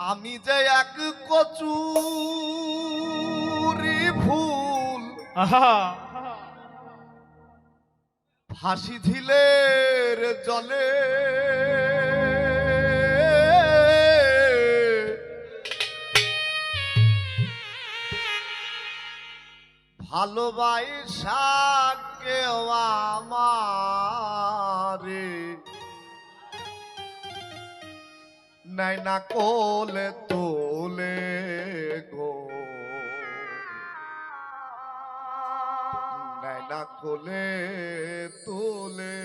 আমি যে এক কচুরি ফুল ফাঁসি ঝিলের জলে ভালোবাসা কেউ আমারে নাই না কোলে তোলে গো। নাই না কোলে তোলে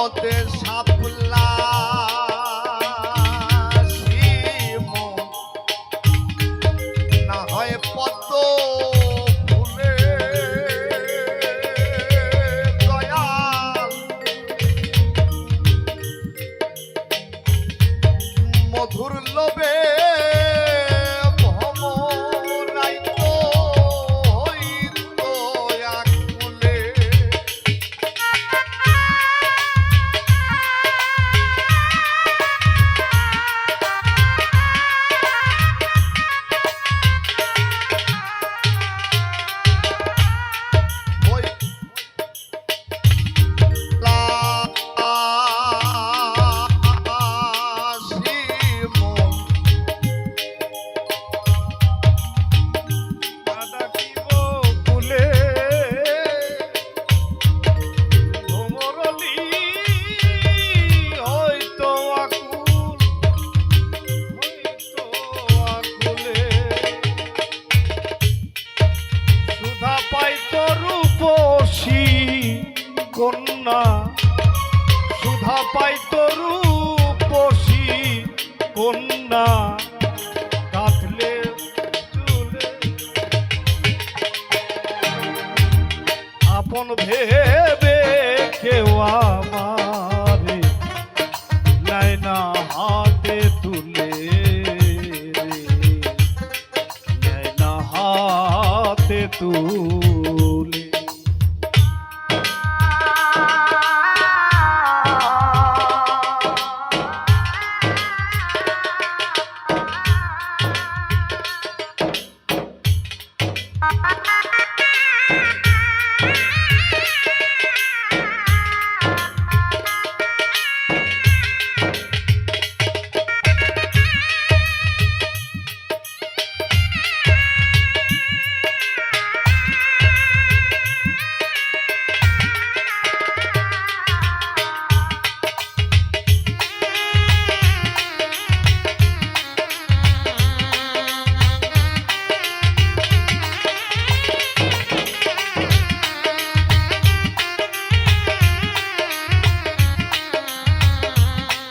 যতে সাপলা কন্যা, সুধা পাইতো রূপসী কন্যা, কাঁদলে ভেবে কেউ আমারে নাই হাতে তুলে নাই হাতে তুলে।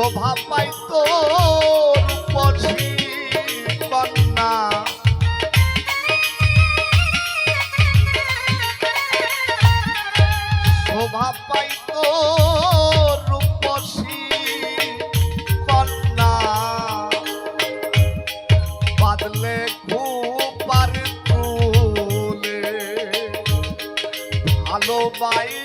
শোভা পাইত কন্যা। শোভা পাইত রূপসী কন্যা। বাদলে খুব ভালোবাই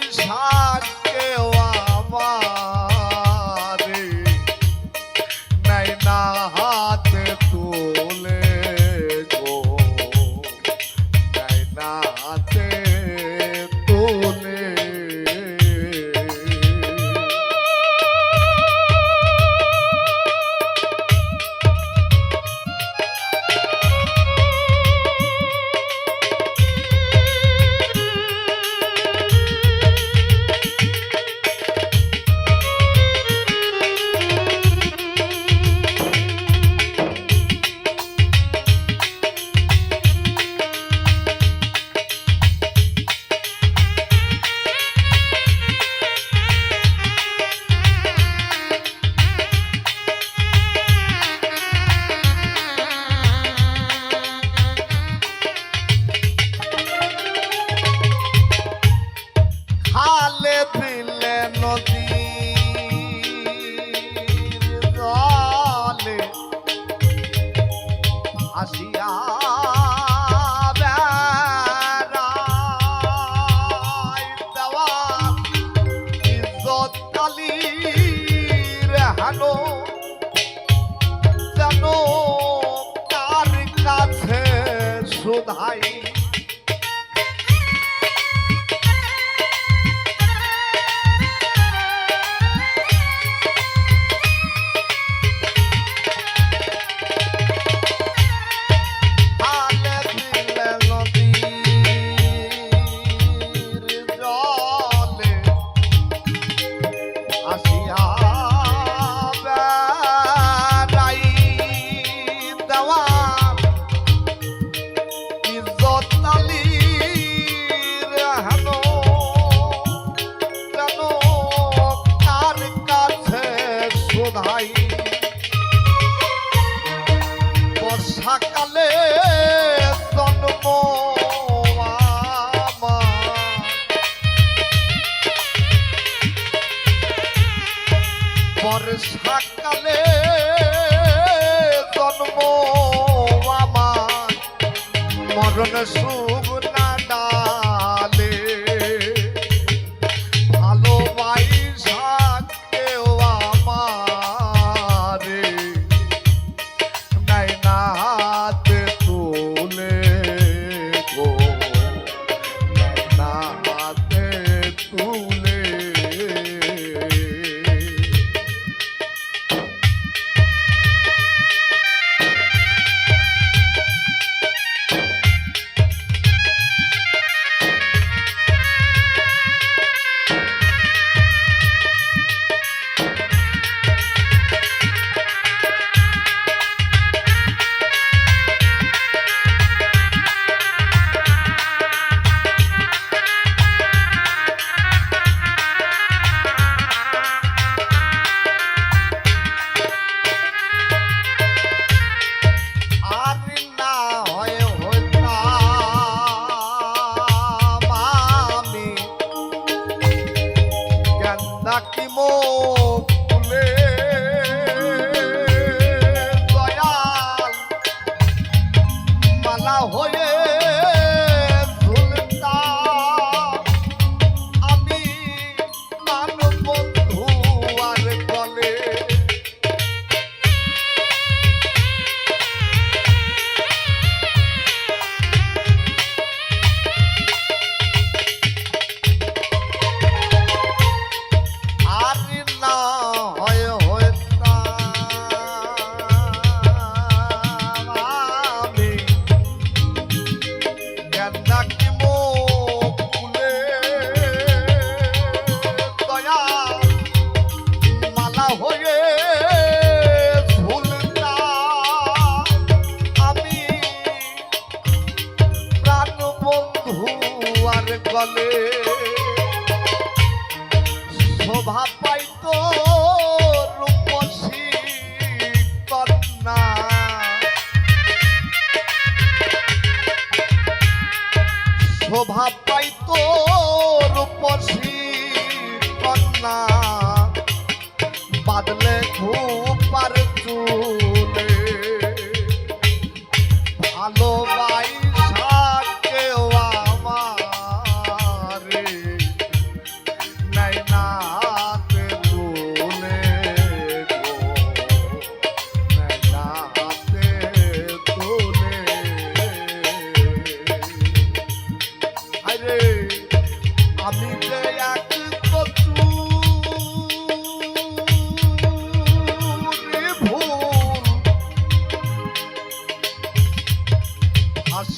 চরণ সুগুণ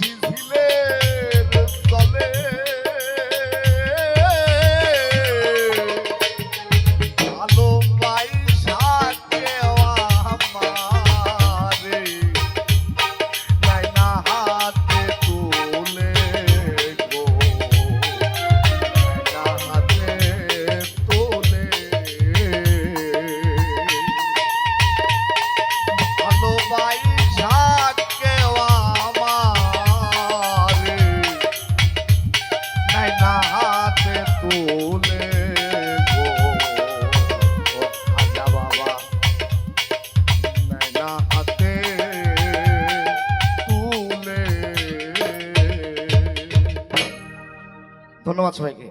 is healed. সবাইকে